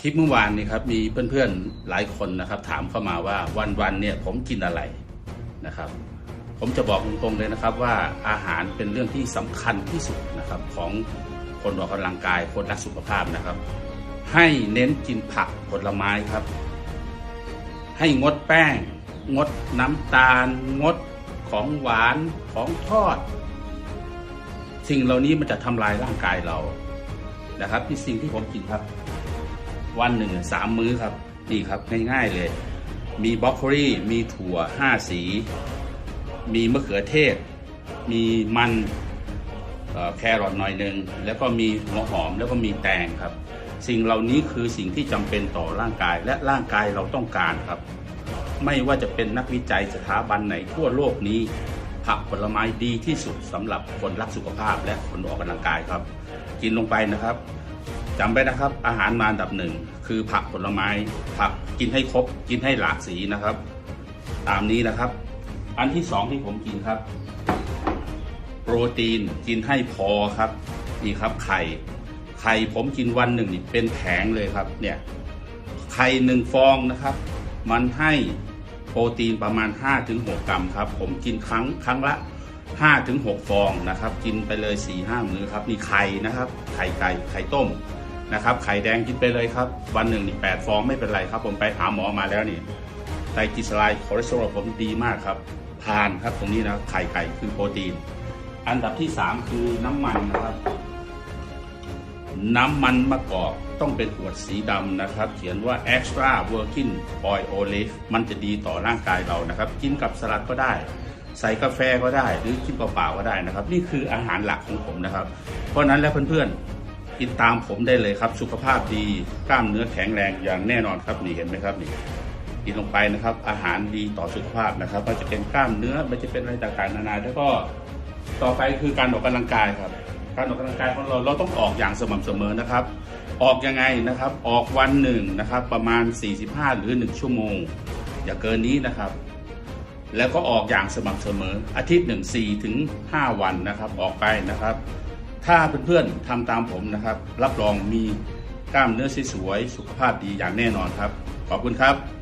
คลิปเมื่อวานนี้ครับมีเพื่อนๆหลายคนนะครับ ถามเข้ามาว่าวันๆเนี่ยผมกินอะไรนะครับ ผมจะบอกตรงๆเลยนะครับว่าอาหารเป็นเรื่องที่สำคัญที่สุดนะครับของคนออกกำลังกายคนรักสุขภาพนะครับ ให้เน้นกินผักผลไม้ครับ ให้งดแป้ง งดน้ำตาล งดของหวานของทอด สิ่งเหล่านี้มันจะทำลายร่างกายเรานะครับที่สิ่งที่ผมกินครับ วันหนึ่งสามมื้อครับนี่ครับง่ายๆเลย มีบรอกโคลีมีถั่วห้าสี มีมะเขือเทศ มีมันแครอทหน่อยหนึ่งแล้วก็มีหัวหอมแล้วก็มีแตงครับ สิ่งเหล่านี้คือสิ่งที่จำเป็นต่อร่างกายและร่างกายเราต้องการครับ ไม่ว่าจะเป็นนักวิจัยสถาบันไหนทั่วโลกนี้ ผักผลไม้ดีที่สุดสำหรับคนรักสุขภาพและคนออกกำลังกายครับ กินลงไปนะครับ จำไว้นะครับ อาหารมาอันดับหนึ่งคือผักผลไม้ ผักกินให้ครบ กินให้หลากสีนะครับ ตามนี้นะครับ อันที่สองที่ผมกินครับ โปรตีนกินให้พอครับนี่ครับไข่ไข่ผมกินวันหนึ่งนี่เป็นแผงเลยครับเนี่ยไข่หนึ่งฟองนะครับ มันให้โปรตีนประมาณ 5-6 กรัมครับ ผมกินครั้งครั้งละ5-6ฟองนะครับ กินไปเลย4-5มื้อครับนี่ไข่นะครับ ไข่ไก่ไข่ต้ม นะครับไข่แดงกินไปเลยครับ วันหนึ่งนี่8ฟองไม่เป็นไรครับ ผมไปหาหมอมาแล้วนี่ไตรกลีเซอไรด์คอเลสเตอรอลผมดีมากครับทานครับตรงนี้นะไข่ไก่คือโปรตีน อันดับที่ 3 คือน้ำมันนะครับ น้ำมันมะกอกต้องเป็นขวดสีดำนะครับ เขียนว่า extra virgin oil olive มันจะดีต่อร่างกายเรานะครับ กินกับสลัดก็ได้ ใส่กาแฟก็ได้ หรือกินเปล่าๆก็ได้นะครับ นี่คืออาหารหลักของผมนะครับ เพราะฉะนั้นแล้วเพื่อนๆ กินตามผมได้เลยครับ สุขภาพดีกล้ามเนื้อแข็งแรงอย่างแน่นอนครับนี่เห็นไหมครับนี่กินลงไปนะครับ อาหารดีต่อสุขภาพนะครับไมันจะเป็นกล้ามเนื้อไมันจะเป็นอะไรต่างๆนานาแล้วก็ต่อไปคือการออกกำลังกายครับ การออกกำลังกายของเราเราต้องออกอย่างสม่ำเสมอนะครับ ออกยังไงนะครับ ออกวันหนึ่งนะครับ ประมาณ 45 หรือ 1 ชั่วโมง อย่าเกินนี้นะครับ แล้วก็ออกอย่างสม่ำเสมอ อาทิตย์หนึ่งสี่ถึงห้าวันนะครับ ออกไปนะครับ ถ้าเพื่อนๆทำตามผมนะครับ รับรองมีกล้ามเนื้อสวยๆสุขภาพดีอย่างแน่นอนครับ ขอบคุณครับ